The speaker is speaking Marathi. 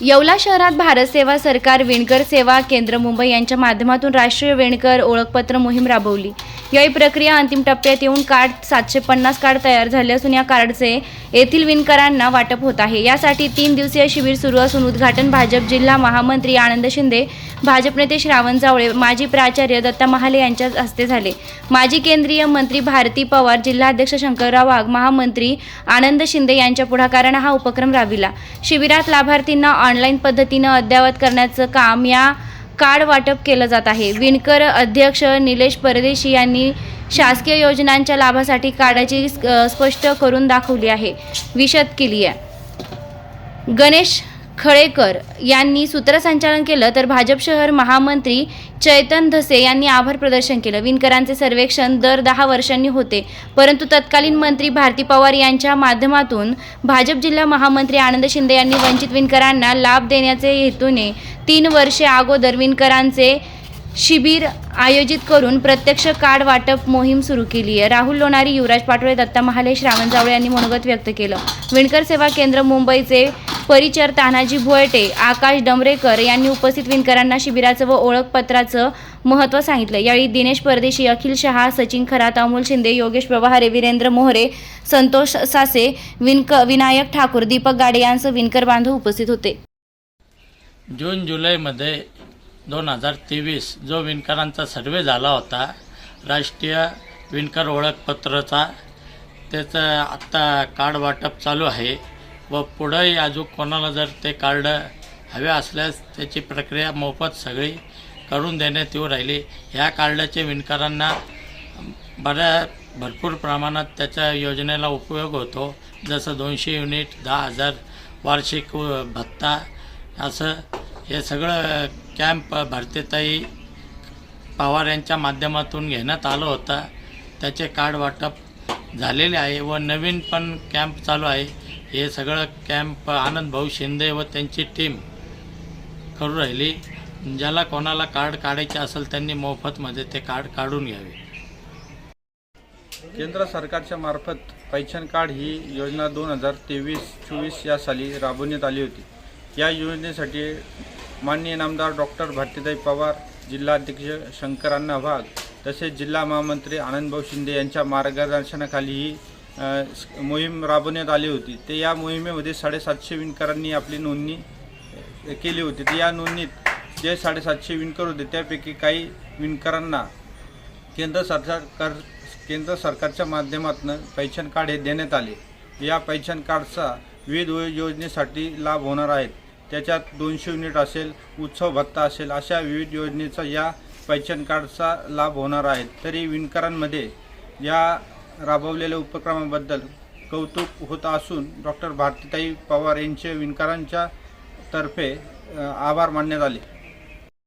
येवला शहरात भारत सेवा सरकार विणकर सेवा केंद्र मुंबई यांच्या माध्यमातून राष्ट्रीय विणकर ओळखपत्र मोहीम राबवली. याही प्रक्रिया अंतिम टप्प्यात येऊन कार्ड सातशे पन्नास कार्ड तयार झाले असून या कार्डचे येथील विणकरांना वाटप होत आहे. यासाठी तीन दिवसीय शिबिर सुरू असून उद्घाटन भाजप जिल्हा महामंत्री आनंद शिंदे भाजप नेते श्रावण जावळे माजी प्राचार्य दत्ता महाले यांच्या हस्ते झाले. माजी केंद्रीय मंत्री भारती पवार जिल्हाध्यक्ष शंकरराव वाघ महामंत्री आनंद शिंदे यांच्या पुढाकारानं हा उपक्रम राबविला. शिबिरात लाभार्थींना ऑनलाईन पद्धतीनं अद्ययावत करण्याचं काम या कार्ड वाटप केलं जात आहे. विणकर अध्यक्ष निलेश परदेशी यांनी शासकीय योजनांच्या लाभासाठी कार्डाची स्पष्ट करून दाखवली आहे. विशद केली आहे. गणेश खळेकर यांनी सूत्रसंचालन केलं तर भाजप शहर महामंत्री चैतन धसे यांनी आभार प्रदर्शन केलं. विणकरांचे सर्वेक्षण दर दहा वर्षांनी होते परंतु तत्कालीन मंत्री भारती पवार यांच्या माध्यमातून भाजप जिल्हा महामंत्री आनंद शिंदे यांनी वंचित विणकरांना लाभ देण्याचे हेतूने तीन वर्षे अगोदर विणकरांचे शिबिर आयोजित करून प्रत्यक्ष कार्ड वाटप मोहीम सुरू केली आहे. राहुल लोणारी युवराज पाटोळे दत्ता महाले श्रावण जावळे यांनी मनोगत व्यक्त केलं. विणकर सेवा केंद्र मुंबईचे परिचर तानाजी भोयटे आकाश डमरेकर यांनी उपस्थित विणकरांना शिबिराचं व ओळखपत्राचं महत्त्व सांगितलं. यावेळी दिनेश परदेशी अखिल शहा सचिन खरात अमोल शिंदे योगेश प्रभारे वीरेंद्र मोहरे संतोष सासे विनक विनायक ठाकूर दीपक गाडे यांसह विणकर बांधव उपस्थित होते. जून जुलैमध्ये दोन हजार तेवीस जो विणकरांचा सर्वे झाला होता राष्ट्रीय विणकर ओळखपत्रचा त्याचं आत्ता कार्ड वाटप चालू आहे व पुढंही अजून कोणाला जर ते कार्ड हवे असल्यास त्याची प्रक्रिया मोफत सगळी करून देण्यात येऊ राहिली. ह्या कार्डाचे विणकरांना बऱ्या भरपूर प्रमाणात त्याच्या योजनेला उपयोग होतो. जसं दोनशे युनिट दहा हजार वार्षिक भत्ता असं हे सगळं कॅम्प भारतीताई पवार यांच्या माध्यमातून घेण्यात आलं होतं. त्याचे कार्ड वाटप झालेले आहे व नवीन पण कॅम्प चालू आहे. हे सगळं कॅम्प आनंद भाऊ शिंदे व त्यांची टीम करू राहिली. ज्याला कोणाला कार्ड काढायचे असेल त्यांनी मोफतमध्ये ते कार्ड काढून घ्यावे. केंद्र सरकारच्या मार्फत पैशन कार्ड ही योजना दोन हजार तेवीस चोवीस या साली राबवण्यात आली होती. या योजनेसाठी माननीय नामदार डॉक्टर भारतीताई पवार जिल्हाध्यक्ष शंकरांना भाग वाघ तसेच जिल्हा महामंत्री आनंदभाऊ शिंदे यांच्या मार्गदर्शनाखाली ही मोहीम राबवण्यात आली होती. ते या मोहिमेमध्ये साडेसातशे विणकरांनी आपली नोंदणी केली होती. तर या नोंदणीत जे साडेसातशे विणकर होते त्यापैकी काही विणकरांना केंद्र सरकार केंद्र सरकारच्या माध्यमातून पैशन कार्ड हे देण्यात आले. या पैशन कार्डचा विविध योजनेसाठी लाभ होणार आहेत. त्याच्यात दोनशे युनिट असेल उत्सव भत्ता असेल अशा विविध योजनेचा या पैठण कार्डचा लाभ होणार आहे. तरी विणकरांमध्ये या राबवलेल्या उपक्रमाबद्दल कौतुक होत असून डॉक्टर भारतीताई पवार यांचे विणकरांच्या तर्फे आभार मानण्यात आले.